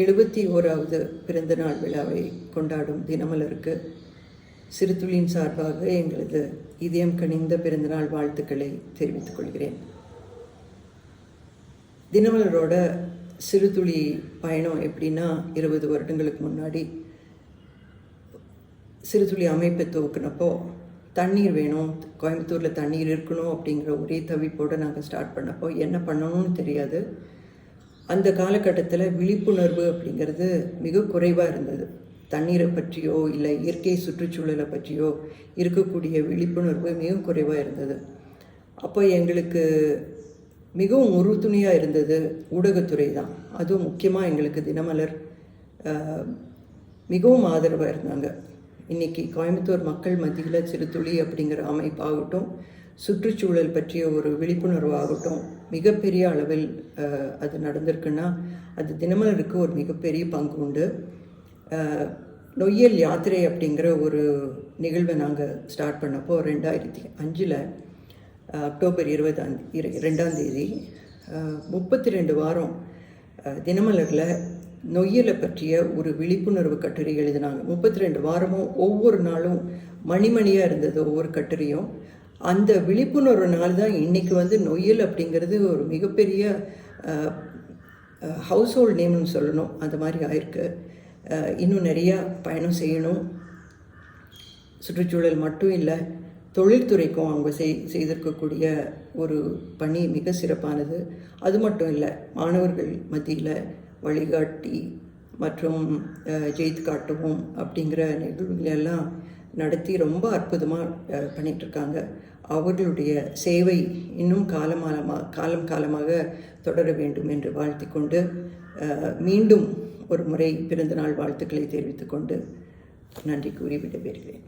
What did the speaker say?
எழுபத்தி ஓராவது பிறந்தநாள் விழாவை கொண்டாடும் தினமலருக்கு சிறுதுளியின் சார்பாக எங்களது இதயம் கனிந்த பிறந்தநாள் வாழ்த்துக்களை தெரிவித்துக் கொள்கிறேன். தினமலரோட சிறுதுளி பயணம் எப்படின்னா இருபது வருடங்களுக்கு முன்னாடி சிறுதுளி அமைப்பை துவக்கினப்போ தண்ணீர் வேணும் கோயம்புத்தூரில் தண்ணீர் இருக்கணும் அப்படிங்கிற ஒரே தவிப்போடு நாங்கள் ஸ்டார்ட் பண்ணப்போ என்ன பண்ணணும்னு தெரியாது. அந்த காலகட்டத்தில் விழிப்புணர்வு அப்படிங்கிறது மிக குறைவாக இருந்தது. தண்ணீரை பற்றியோ இல்லை இயற்கை சுற்றுச்சூழலை பற்றியோ இருக்கக்கூடிய விழிப்புணர்வு மிக குறைவாக இருந்தது. அப்போ எங்களுக்கு மிகவும் உறுதுணையாக இருந்தது ஊடகத்துறை தான். அதுவும் முக்கியமாக எங்களுக்கு தினமலர் மிகவும் ஆதரவாக இருந்தாங்க. இன்றைக்கி கோயம்புத்தூர் மக்கள் மத்தியில் சிறுதுளி அப்படிங்கிற அமைப்பாகட்டும் சுற்றுச்சூழல் பற்றிய ஒரு விழிப்புணர்வு ஆகட்டும் மிகப்பெரிய அளவில் அது நடந்திருக்குன்னா அது தினமலருக்கு ஒரு மிகப்பெரிய பங்கு உண்டு. நொய்யல் யாத்திரை அப்படிங்கிற ஒரு நிகழ்வை நாங்கள் ஸ்டார்ட் பண்ணப்போ ரெண்டாயிரத்தி அஞ்சில் அக்டோபர் இருபதாம் இரு ரெண்டாம் தேதி முப்பத்தி ரெண்டு வாரம் தினமலரில் நொய்யலை பற்றிய ஒரு விழிப்புணர்வு கட்டுரை எழுதினாங்க. முப்பத்தி ரெண்டு வாரமும் ஒவ்வொரு நாளும் மணிமணியாக இருந்தது ஒவ்வொரு கட்டுரையும். அந்த விழிப்புணர்வு நாள் தான் இன்றைக்கி வந்து நொய்யல் அப்படிங்கிறது ஒரு மிகப்பெரிய ஹவுஸ் ஹோல்ட் நேம்னு சொல்லணும். அந்த மாதிரி ஆயிருக்கு. இன்னும் நிறையா பயணம் செய்யணும். சுற்றுச்சூழல் மட்டும் இல்லை தொழில்துறைக்கும் அவங்க செய் செய்திருக்கக்கூடிய ஒரு பணி மிக சிறப்பானது. அது மட்டும் இல்லை மாணவர்கள் மத்தியில் வழிகாட்டி மற்றும் ஜெயித்து காட்டுவோம் அப்படிங்கிற நிகழ்வுகளெல்லாம் எல்லாம் நடத்தி ரொம்ப அற்புதமாக பண்ணிகிட்ருக்காங்க அவர்களுடைய சேவை இன்னும் காலமாலமாக காலம் காலமாக தொடர வேண்டும் என்று வாழ்த்திக்கொண்டு கொண்டு மீண்டும் ஒரு முறை பிறந்தநாள் வாழ்த்துக்களை தெரிவித்துக்கொண்டு நன்றி கூறி விடைபெறுகிறேன்.